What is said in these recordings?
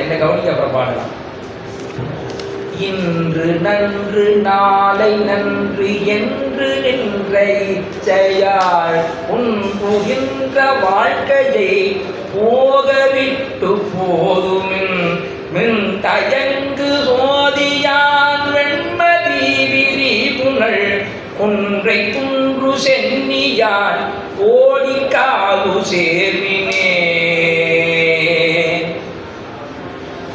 என்ன கவனிக்க அப்புறம் பாடலாம் இன்று நன்று நாளை நன்று என்று நின்ற இச்சையாள் உன் புகின்ற வாழ்க்கையை போகவிட்டு போதுமின். மின் தயங்கு சோதியான் வெண்மதி விரி புனல் குன்றை குன்று சென்று ஓடி காவு சேர்வினே.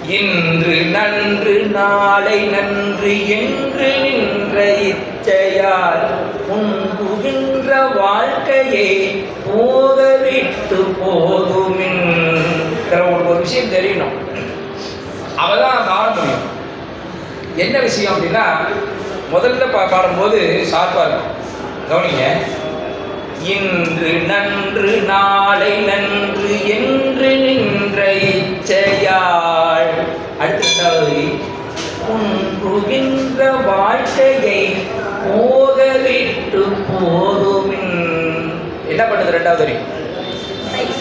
இன்று நன்று நாளை நன்று என்று நின்ற இச்சையால் உண்புகின்ற வாழ்க்கையை போகவிட்டு போதுமின். ஒரு விஷயம் தெரியணும். அவதான் பாட முடியும் என்ன விஷயம் அப்படின்னா முதல்ல பா பாடும்போது ஷார்ப்பாக இருக்கும். கவனிங்க. இன்று நன்று நாளை நன்று என்று நின்ற இச்சையாள் அடுத்ததாவது குன்றுகின்ற வாழ்க்கையை போகவிட்டு போதுமின். என்ன பண்ணுது ரெண்டாவது வரி?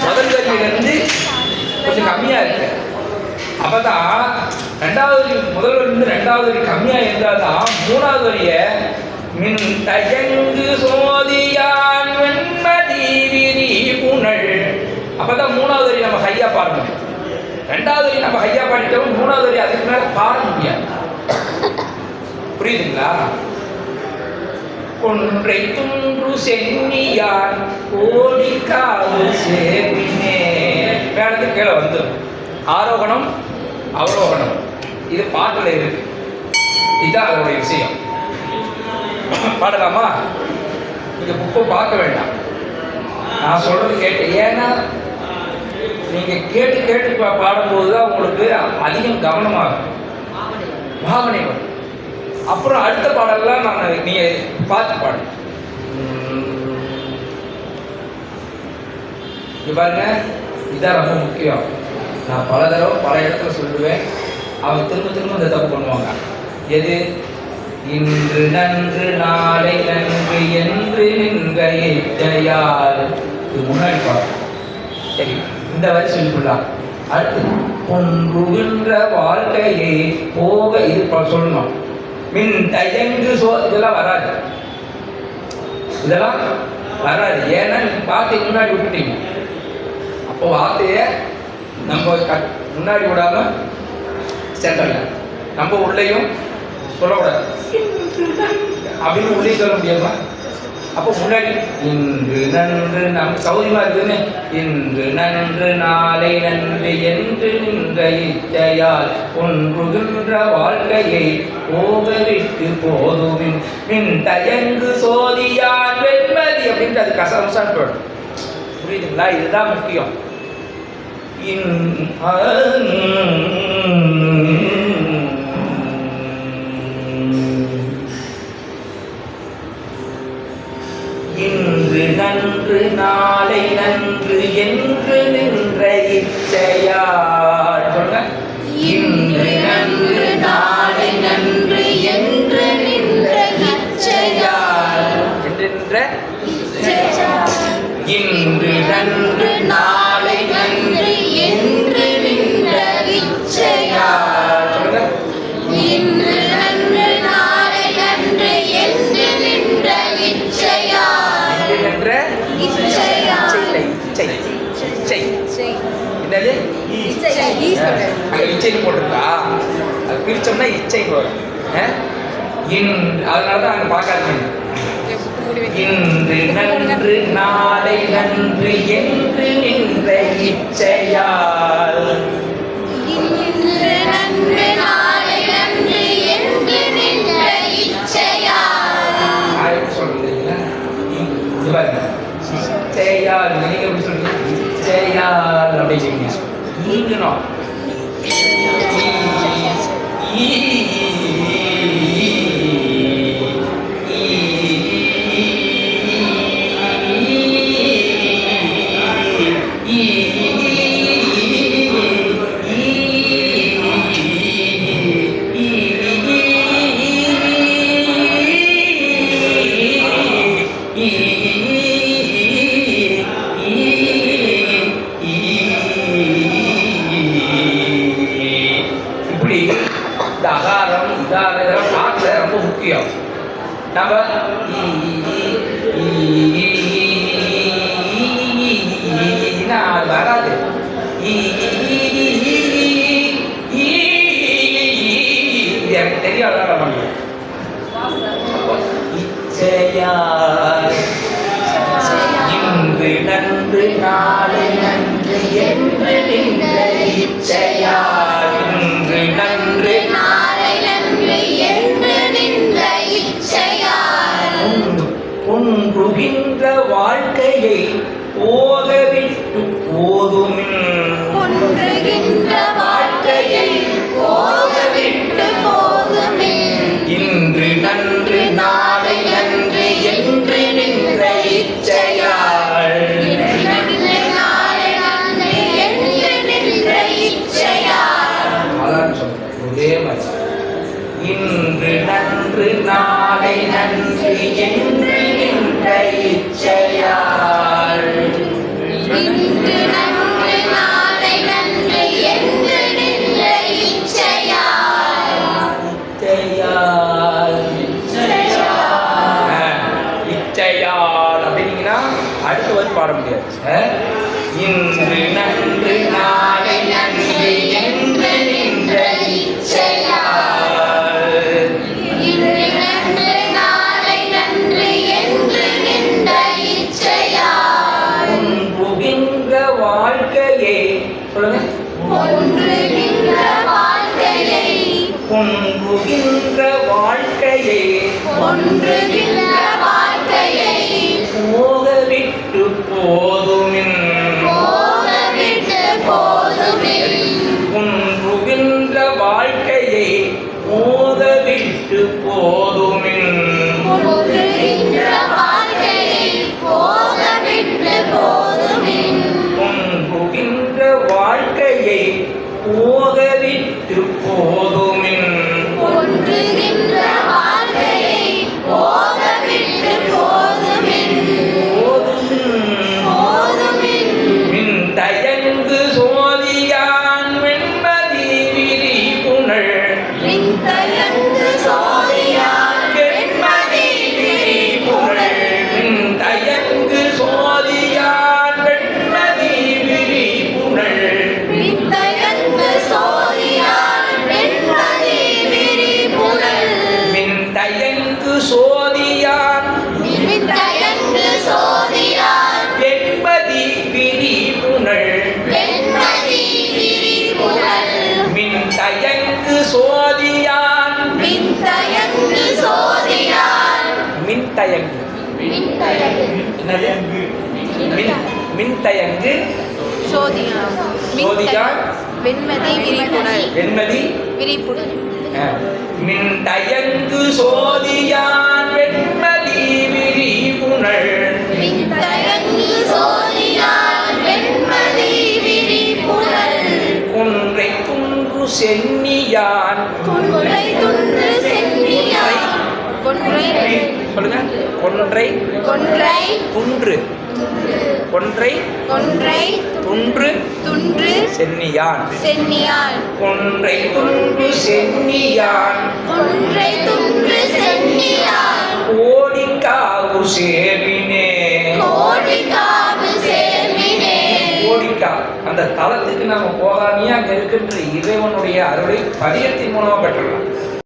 முதல் வரியிலிருந்து கொஞ்சம் கம்மியா இருக்கு. அப்பதான் ரெண்டாவது வரி முதல் ரெண்டாவது வரி கம்மியா இருந்தால் தான் மூணாவது வரியை தயங்கு சோதியான் வெண்மதி விரி புனல். அப்பதான் மூணாவது வரி நம்ம ஹையா பாட முடியும். ரெண்டாவது வரி நம்ம ஹையா பாடிட்டோம் மூணாவது வரி அதுக்கு மேல பாட முடியாது. புரியுதுங்களா? ஒன்றை துன்று சென்னியான் கோடிக்காவு சேர்வினே மேலத்து கீழே வந்துடும் ஆரோகணம் அவரோகணம். இது பாட்டில் இருக்கு. இதுதான் அதோடைய விஷயம். பாடலாமா? நீங்கள் புக்கை பார்க்க வேண்டாம். நான் சொல்கிறது கேட்டு ஏன்னா நீங்கள் கேட்டு கேட்டு பா- பாடும்போது தான் உங்களுக்கு அதிகம் கவனமாகும். பாவனை வரும். அப்புறம் அடுத்த பாடல்லாம் நான் நீங்கள் பார்த்து பாடு இது பாருங்க இதான் ரொம்ப முக்கியம். நான் பல தடவை பல இடத்துல சொல்லுவேன். அவங்க திரும்ப திரும்ப இந்த தப்பு பண்ணுவாங்க. எது? இன்று நன்று நாளை நன்று என்று நின்ற எச்சையால் இது முன்னாடி பாடம் சரி இந்த வரி சொல்லிக்கொள்ளலாம். அடுத்து ஒன்றுகின்ற வாழ்க்கையை போக இது சொல்லணும். மின் தயங்கு சோ இதெல்லாம் வராது. இதெல்லாம் வராது. ஏன்னா நீங்க வார்த்தை முன்னாடி விட்டுட்டீங்க. அப்போ வார்த்தையை நம்ம கட் முன்னாடி விடாம சென்டர்ல நம்ம உள்ளேயும் சொல்லக்கூடாது. அப்படின்னு உள்ளே சொல்ல முடியாதுமா? அப்போ முன்னாடி இன்று நன்று நம் சௌரியமா இருக்குன்னு இன்று நன்று நாளை நன்று என்று நின்ற இச்சையால் ஒன்றுகின்ற வாழ்க்கையை போகவிட்டு போதுமின். மின் தயங்கு சோதியான் வெண்மதி அப்படின்ட்டு அது கசகசான்னு போயிடும் புரியுதுங்களா? இதுதான் முக்கியம். இன் அங்கே இச்சைன்னு போட்டிருக்கா? அது பிரிச்சோம்னா இச்சைன்னு வரும்? இன் அதனால தான் அங்கே பார்க்காதீங்க. இன்று நன்று நாளை நன்று என்று நின்ற இச்சையால். இச்சையால். நீங்க எப்படி சொல்றீங்க? இச்சையால் அப்படிங்க நீங்கணும். முக்கியம் நம்ம ஈ, ஈ, ஈ, ஈன்னா அது வராது ஈ, எனக்கு தெரியும் பண்ணுவேன் இன்று நன்று நாளை நன்று என்று நின்ற இச்சையாய் புகின்ற வாழ்க்கையே சொல்லுங்க ஒன்றுகின்ற வாழ்க்கையை புகின்ற வாழ்க்கையே ஒன்றுகின்ற to 4 மின் தயங்கு விண்தயங்கு என்னது? மின் மின் தயங்கு சோதியால் சோதியால் வெண்மதி விரிபுணல் வெண்மதி. விரிபுணல் ஆ. மின் தயங்கு சோதியான் வெண்மதி விரி புனல் விண்தயங்கு சோதியால் வெண்மதி விரி புனல் கொன்றை குன்று சென்னியான். கொன்றை துன்று சென்னியாய் கொன்றை சொல்லுங்க. கொன்றை. கொன்றை. குன்று. கொன்றை. கொன்றை. குன்று துன்று. சென்னியான். சென்னியால் கொன்றை குன்று சென்னியான். கொன்றை துன்று சென்னியால் கோடிக்காவு சேவினே கோடி காவு சேர்வினே கோடிக்கா. அந்த தலத்துக்கு நாம போகாமையே அங்க இருக்கின்ற இறைவனுடைய அருளை பதியத்தின் மூலமா பெற்றலாம்